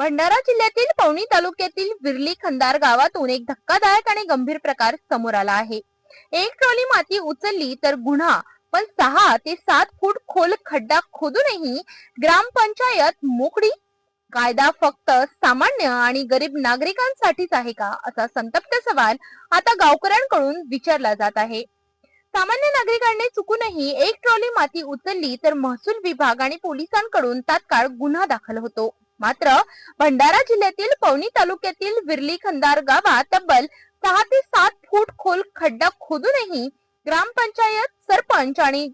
भंडारा जिल्ह्यातील पवनी तालुक्यातील विरली खंदार गावातून एक धक्कादायक आणि गंभीर प्रकार समोर आला आहे. एक ट्रॉली माती उचलली तर गुन्हा पण सहा ते सात फूट खोल खड्डा खोदूनही ग्रामपंचायत मोकळी. कायदा फक्त सामान्य आणि गरीब नागरिकांसाठीच आहे का असा संतप्त सवाल आता गावकऱ्यांकडून विचारला जात आहे. सामान्य नागरिकांनी चुकूनही एक ट्रॉली माती उचलली तर महसूल विभाग आणि पोलिसांकडून तात्काळ गुन्हा दाखल होतो. मात्र भंडारा जिल्ह्यातील पवनी तालुक्यातील विरली खंदार गावात तब्बल सहा ते सात फूट खोल खड्डा खोदूनही ग्रामपंचायत सरपंच आणि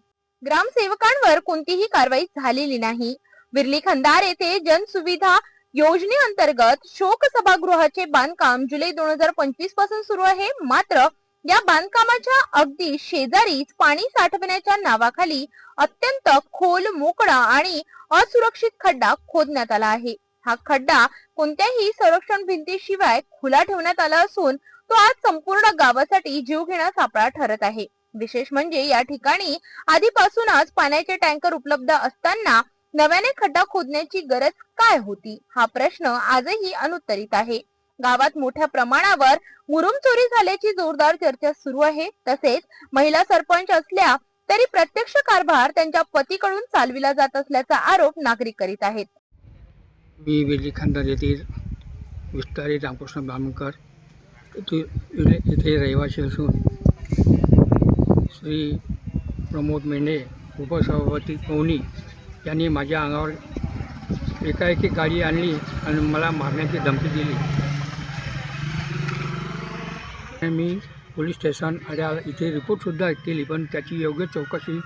ग्रामसेवकांवर कोणतीही कारवाई झालेली नाही. विरली खंदार येथे जनसुविधा योजनेअंतर्गत शोक सभागृहाचे बांधकाम जुलै दोन हजार पंचवीसपासून सुरू आहे. मात्र या बांधकामाच्या अगदी शेजारीच पाणी साठवण्याच्या नावाखाली अत्यंत खोल मोकळा आणि असुरक्षित खड्डा खोदण्यात आला आहे. हा खड्डा कोणत्याही संरक्षण भिंतीशिवाय खुला ठेवण्यात आला असून तो आज संपूर्ण गावासाठी जीवघेणा सापळा ठरत आहे. विशेष म्हणजे या ठिकाणी आधीपासूनच पाण्याचे टँकर उपलब्ध असताना नव्याने खड्डा खोदण्याची गरज काय होती? हा प्रश्न आजही अनुत्तरित आहे. गावात मोठ्या प्रमाणावर मुरुम चोरी झाल्याची जोरदार चर्चा सुरू आहे. तसेच महिला सरपंच असल्या तरी प्रत्यक्ष कारभार त्यांच्या पतीकडून चालविला जात असल्याचा आरोप नागरिक करीत आहेत. मी वेली खानदार येथील विस्तारी रामकृष्ण बामणकर इथे रहिवासी असून श्री प्रमोद मेंढे उपसभापती पवनी यांनी माझ्या अंगावर एकाएकी गाडी आणली आणि मला मारण्याची धमकी दिली. मी पोलीस स्टेशन आल्या इथे रिपोर्टसुद्धा केली पण त्याची योग्य चौकशी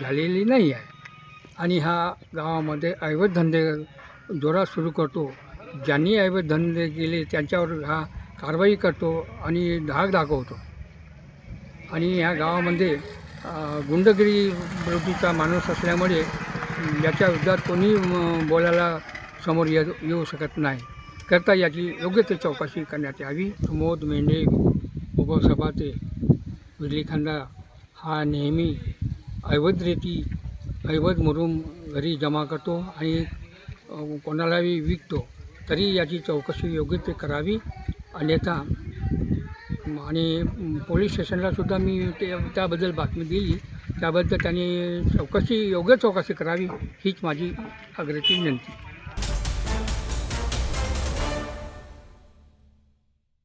झालेली नाही आहे. आणि हा गावामध्ये ऐवत धंदे जोरात सुरू करतो. ज्यांनी ऐवत धंदे केले त्यांच्यावर हा कारवाई करतो आणि धाक दाखवतो. आणि ह्या गावामध्ये गुंडगिरी वृत्तीचा माणूस असल्यामुळे याच्या विरोधात कोणी बोलायला समोर ये येऊ शकत नाही. करता याची योग्य ते चौकशी करण्यात यावी. प्रमोद मेंढे उपसभाते विरली हा नेहमी अवैध रेती अवैध मुरुम घरी जमा करतो आणि कोणालाही विकतो तरी याची चौकशी योग्य ते करावी. अन्यथा आणि पोलीस स्टेशनला सुद्धा मी ते त्याबद्दल बातमी दिली. त्याबद्दल त्यांनी चौकशी योग्य चौकशी करावी हीच माझी आग्रहाची विनंती.